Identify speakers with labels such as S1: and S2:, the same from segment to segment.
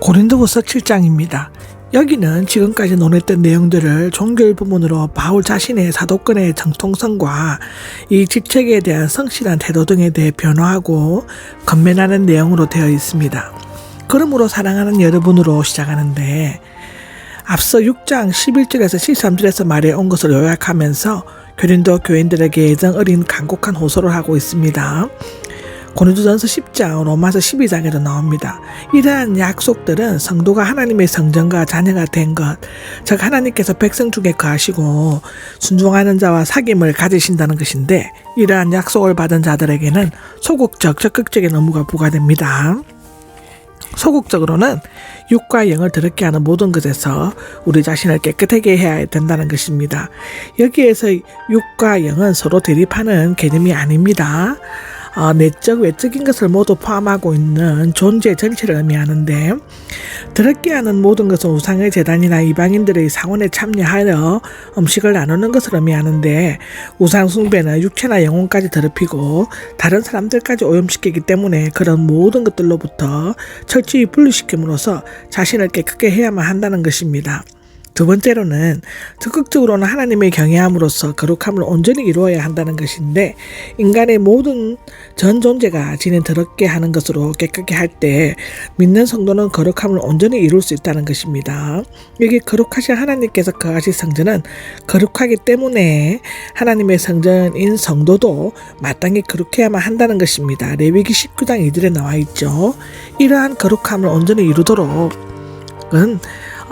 S1: 고린도후서 7장입니다. 여기는 지금까지 논했던 내용들을 종교일 부문으로 바울 자신의 사도권의 정통성과 이 직책에 대한 성실한 태도 등에 대해 변화하고 건면하는 내용으로 되어 있습니다. 그러므로 사랑하는 여러분으로 시작하는데 앞서 6장 11절에서 13절에서 말해 온 것을 요약하면서 교린도 교인들에게 예정 어린 간곡한 호소를 하고 있습니다. 고린도전서 10장, 로마서 12장에도 나옵니다. 이러한 약속들은 성도가 하나님의 성전과 자녀가 된 것, 즉 하나님께서 백성 중에 거하시고 순종하는 자와 사귐을 가지신다는 것인데 이러한 약속을 받은 자들에게는 소극적, 적극적인 의무가 부과됩니다. 소극적으로는 육과 영을 더럽게 하는 모든 것에서 우리 자신을 깨끗하게 해야 된다는 것입니다. 여기에서 육과 영은 서로 대립하는 개념이 아닙니다. 어, 내적, 외적인 것을 모두 포함하고 있는 존재 전체를 의미하는데 더럽게 하는 모든 것은 우상의 재단이나 이방인들의 상원에 참여하여 음식을 나누는 것을 의미하는데 우상 숭배는 육체나 영혼까지 더럽히고 다른 사람들까지 오염시키기 때문에 그런 모든 것들로부터 철저히 분리시킴으로써 자신을 깨끗게 해야만 한다는 것입니다. 두 번째로는 적극적으로는 하나님의 경외함으로써 거룩함을 온전히 이루어야 한다는 것인데 인간의 모든 전 존재가 지는 더럽게 하는 것으로 깨끗게 할 때 믿는 성도는 거룩함을 온전히 이룰 수 있다는 것입니다. 여기 거룩하신 하나님께서 거하실 성전은 거룩하기 때문에 하나님의 성전인 성도도 마땅히 거룩해야만 한다는 것입니다. 레위기 19장 2절에 나와 있죠. 이러한 거룩함을 온전히 이루도록 은 어,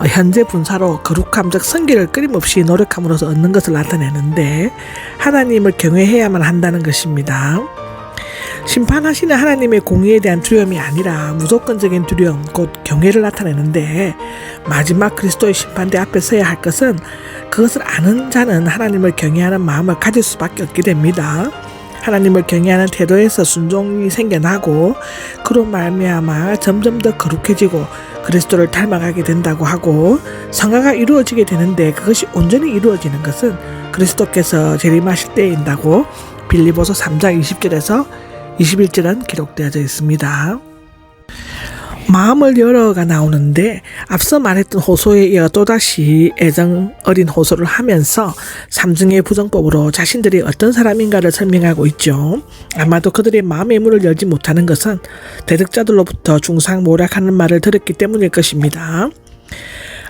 S1: 현재 분사로 거룩함적 성기를 끊임없이 노력함으로써 얻는 것을 나타내는데 하나님을 경외해야만 한다는 것입니다. 심판하시는 하나님의 공의에 대한 두려움이 아니라 무조건적인 두려움, 곧 경외를 나타내는데 마지막 그리스도의 심판대 앞에 서야 할 것은 그것을 아는 자는 하나님을 경외하는 마음을 가질 수밖에 없게 됩니다. 하나님을 경외하는 태도에서 순종이 생겨나고 그로 말미암아 점점 더 거룩해지고 그리스도를 닮아가게 된다고 하고 성화가 이루어지게 되는데 그것이 온전히 이루어지는 것은 그리스도께서 재림하실 때인다고 빌리보서 3장 20절에서 21절은 기록되어져 있습니다. 마음을 열어가 나오는데 앞서 말했던 호소에 이어 또다시 애정 어린 호소를 하면서 삼중의 부정법으로 자신들이 어떤 사람인가를 설명하고 있죠. 아마도 그들의 마음의 문을 열지 못하는 것은 대득자들로부터 중상 모략하는 말을 들었기 때문일 것입니다.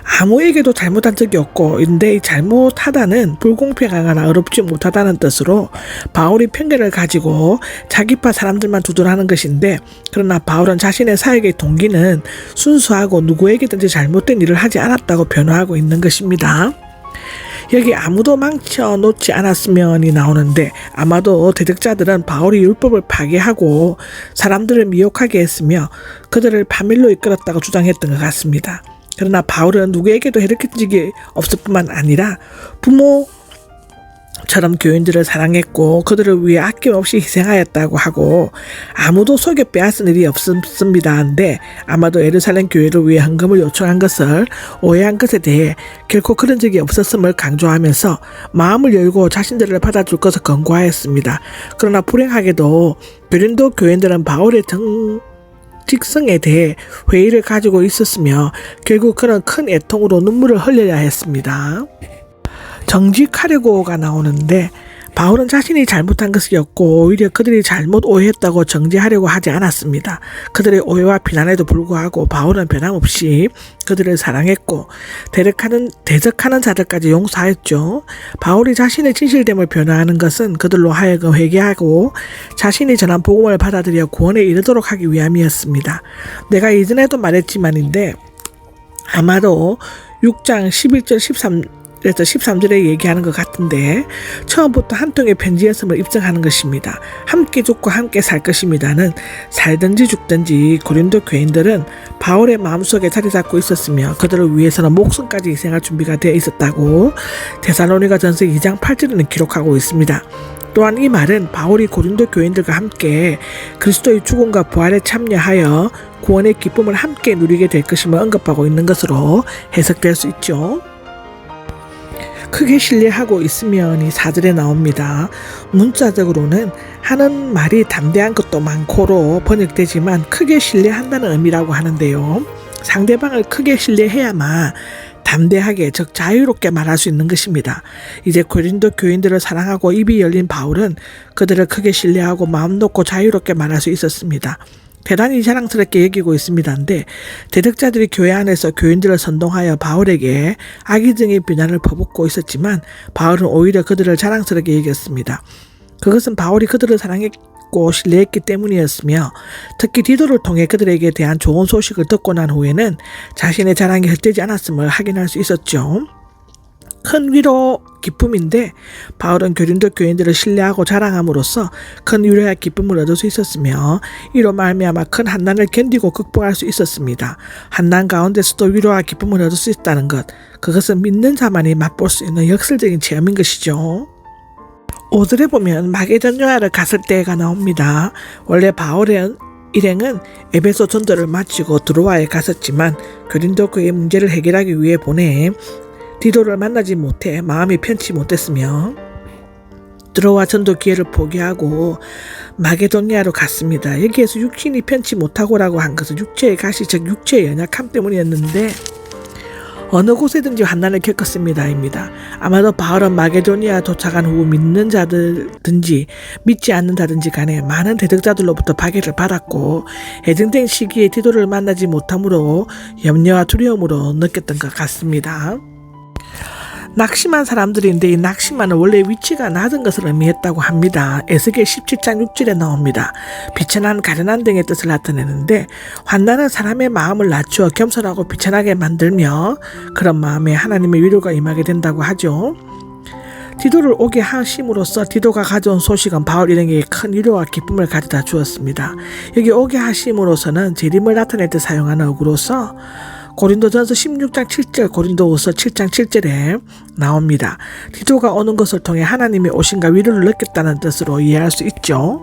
S1: 아무에게도 잘못한 적이 없고 인데 잘못하다는 불공평하거나 어렵지 못하다는 뜻으로 바울이 편견을 가지고 자기파 사람들만 두둔하는 것인데 그러나 바울은 자신의 사역의 동기는 순수하고 누구에게든지 잘못된 일을 하지 않았다고 변호하고 있는 것입니다. 여기 아무도 망쳐 놓지 않았으면이 나오는데 아마도 대적자들은 바울이 율법을 파괴하고 사람들을 미혹하게 했으며 그들을 바밀로 이끌었다고 주장했던 것 같습니다. 그러나 바울은 누구에게도 해롭게 적이 없을 뿐만 아니라 부모 처럼 교인들을 사랑했고 그들을 위해 아낌없이 희생하였다고 하고 아무도 속여 빼앗은 일이 없습니다. 한데 아마도 예루살렘 교회를 위해 헌금을 요청한 것을 오해한 것에 대해 결코 그런 적이 없었음을 강조하면서 마음을 열고 자신들을 받아줄 것을 권고하였습니다. 그러나 불행하게도 베린도 교인들은 바울의 정 직성에 대해 회의를 가지고 있었으며 결국 그는 큰 애통으로 눈물을 흘려야 했습니다. 정직하려고가 나오는데 바울은 자신이 잘못한 것이었고 오히려 그들이 잘못 오해했다고 정지하려고 하지 않았습니다. 그들의 오해와 비난에도 불구하고 바울은 변함없이 그들을 사랑했고 대적하는 대적하는 자들까지 용서하였죠. 바울이 자신의 진실됨을 변화하는 것은 그들로 하여금 회개하고 자신이 전한 복음을 받아들여 구원에 이르도록 하기 위함이었습니다. 내가 이전에도 말했지만인데 아마도 6장 11절 13 그래서 13절에 얘기하는 것 같은데 처음부터 한 통의 편지였음을 입증하는 것입니다. 함께 죽고 함께 살 것입니다는 살든지 죽든지 고린도 교인들은 바울의 마음속에 자리 잡고 있었으며 그들을 위해서는 목숨까지 희생할 준비가 되어 있었다고 데살로니가 전서 2장 8절에는 기록하고 있습니다. 또한 이 말은 바울이 고린도 교인들과 함께 그리스도의 죽음과 부활에 참여하여 구원의 기쁨을 함께 누리게 될 것임을 언급하고 있는 것으로 해석될 수 있죠. 크게 신뢰하고 있으면이 사절에 나옵니다. 문자적으로는 하는 말이 담대한 것도 많고로 번역되지만 크게 신뢰한다는 의미라고 하는데요. 상대방을 크게 신뢰해야만 담대하게 즉 자유롭게 말할 수 있는 것입니다. 이제 고린도 교인들을 사랑하고 입이 열린 바울은 그들을 크게 신뢰하고 마음 놓고 자유롭게 말할 수 있었습니다. 대단히 자랑스럽게 여기고 있습니다인데 대득자들이 교회 안에서 교인들을 선동하여 바울에게 악의적인 비난을 퍼붓고 있었지만 바울은 오히려 그들을 자랑스럽게 여겼습니다. 그것은 바울이 그들을 사랑했고 신뢰했기 때문이었으며 특히 디도를 통해 그들에게 대한 좋은 소식을 듣고 난 후에는 자신의 자랑이 헛되지 않았음을 확인할 수 있었죠. 큰 위로 기쁨인데 바울은 교린도 교인들을 신뢰하고 자랑함으로써 큰 위로와 기쁨을 얻을 수 있었으며 이로 말미암아 큰 한난을 견디고 극복할 수 있었습니다. 한난 가운데서도 위로와 기쁨을 얻을 수 있다는 것 그것은 믿는 자만이 맛볼 수 있는 역설적인 체험인 것이죠. 오들에 보면 마게전 요하를 갔을 때가 나옵니다. 원래 바울의 일행은 에베소 전도를 마치고 드로아에 갔었지만 교린도 그의 문제를 해결하기 위해 보내 디도를 만나지 못해 마음이 편치 못했으며 드로아 전도 기회를 포기하고 마게도니아로 갔습니다. 여기에서 육신이 편치 못하고라고 한 것은 육체의 가시 즉 육체의 연약함 때문이었는데 어느 곳에든지 환난을 겪었습니다입니다. 아마도 바울은 마게도니아 도착한 후 믿는 자들든지 믿지 않는 자든지 간에 많은 대적자들로부터 파괴를 받았고 해증된 시기에 디도를 만나지 못함으로 염려와 두려움으로 느꼈던 것 같습니다. 낙심한 사람들인데 이 낙심만은 원래 위치가 낮은 것을 의미했다고 합니다. 에스겔 17장 6절에 나옵니다. 비천한 가련한 등의 뜻을 나타내는데 환난은 사람의 마음을 낮추어 겸손하고 비천하게 만들며 그런 마음에 하나님의 위로가 임하게 된다고 하죠. 디도를 오게 하심으로써 디도가 가져온 소식은 바울 일행에게 큰 위로와 기쁨을 가져다 주었습니다. 여기 오게 하심으로서는 재림을 나타낼 때 사용하는 어구로서 고린도전서 16장 7절, 고린도후서 7장 7절에 나옵니다. 디도가 오는 것을 통해 하나님의 오신과 위로를 느꼈다는 뜻으로 이해할 수 있죠.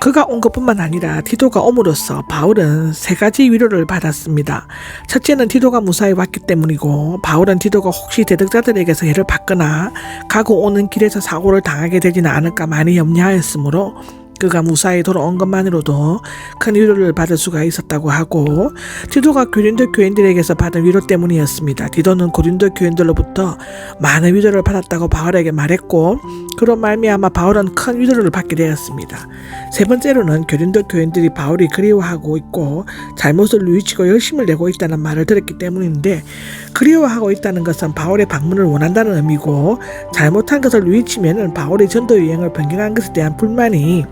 S1: 그가 온 것뿐만 아니라 디도가 옴으로써 바울은 세 가지 위로를 받았습니다. 첫째는 디도가 무사히 왔기 때문이고 바울은 디도가 혹시 대득자들에게서 해를 받거나 가고 오는 길에서 사고를 당하게 되지는 않을까 많이 염려하였으므로 그가 무사히 돌아온 것만으로도 큰 위로를 받을 수가 있었다고 하고 디도가 고린도 교인들에게서 받은 위로 때문이었습니다. 디도는 고린도 교인들로부터 많은 위로를 받았다고 바울에게 말했고 그로 말미암아 바울은 큰 위로를 받게 되었습니다. 세 번째로는 고린도 교인들이 바울이 그리워하고 있고 잘못을 누이치고 열심을 내고 있다는 말을 들었기 때문인데 그리워하고 있다는 것은 바울의 방문을 원한다는 의미고 잘못한 것을 누이치면은 바울의 전도 유행을 변경한 것에 대한 불만이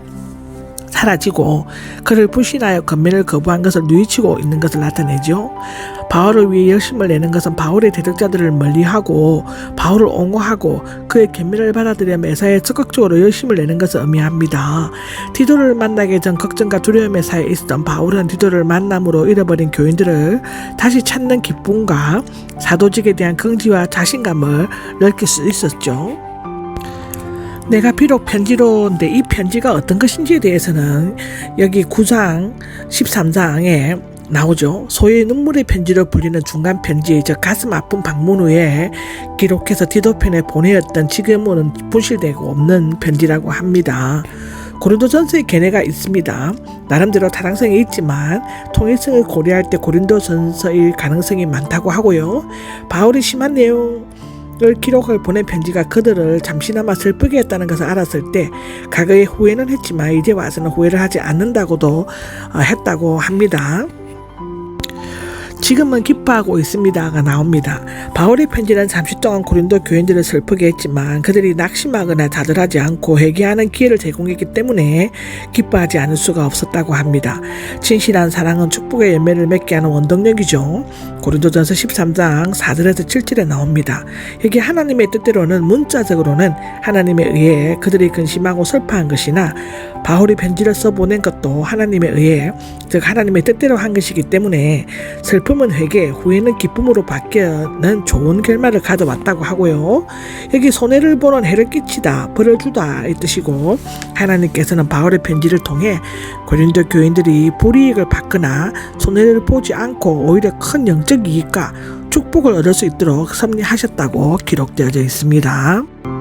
S1: 사라지고 그를 불신하여 건면을 거부한 것을 누이치고 있는 것을 나타내죠. 바울을 위해 열심을 내는 것은 바울의 대적자들을 멀리하고 바울을 옹호하고 그의 견면을 받아들여 매사에 적극적으로 열심을 내는 것을 의미합니다. 디도를 만나기 전 걱정과 두려움의 사이에 있었던 바울은 디도를 만남으로 잃어버린 교인들을 다시 찾는 기쁨과 사도직에 대한 긍지와 자신감을 느낄 수 있었죠. 내가 비록 편지로인데 이 편지가 어떤 것인지에 대해서는 여기 9장 13장에 나오죠. 소위 눈물의 편지로 불리는 중간 편지, 즉 가슴 아픈 방문 후에 기록해서 디도편에 보내었던 지금은 분실되고 없는 편지라고 합니다. 고린도전서의 견해가 있습니다. 나름대로 타당성이 있지만 통일성을 고려할 때 고린도전서일 가능성이 많다고 하고요. 바울이 심한 내용 을 기록을 보낸 편지가 그들을 잠시나마 슬프게 했다는 것을 알았을 때 과거에 후회는 했지만 이제 와서는 후회를 하지 않는다고도 어, 했다고 합니다. 지금은 기뻐하고 있습니다가 나옵니다. 바울의 편지는 잠시 동안 고린도 교인들을 슬프게 했지만 그들이 낙심하거나 자들하지 않고 회개하는 기회를 제공했기 때문에 기뻐하지 않을 수가 없었다고 합니다. 진실한 사랑은 축복의 열매를 맺게 하는 원동력이죠. 고린도전서 13장 4절에서 7절에 나옵니다. 여기 하나님의 뜻대로는 문자적으로는 하나님에 의해 그들이 근심하고 슬퍼한 것이나 바울이 편지를 써보낸 것도 하나님에 의해 즉 하나님의 뜻대로 한 것이기 때문에 슬픔 은 회개, 후회는 기쁨으로 바뀌는 좋은 결말을 가져왔다고 하고요. 여기 손해를 보는 해를 끼치다, 벌을 주다 이 뜻이고 하나님께서는 바울의 편지를 통해 고린도 교인들이 불이익을 받거나 손해를 보지 않고 오히려 큰 영적 이익과 축복을 얻을 수 있도록 섭리하셨다고 기록되어져 있습니다.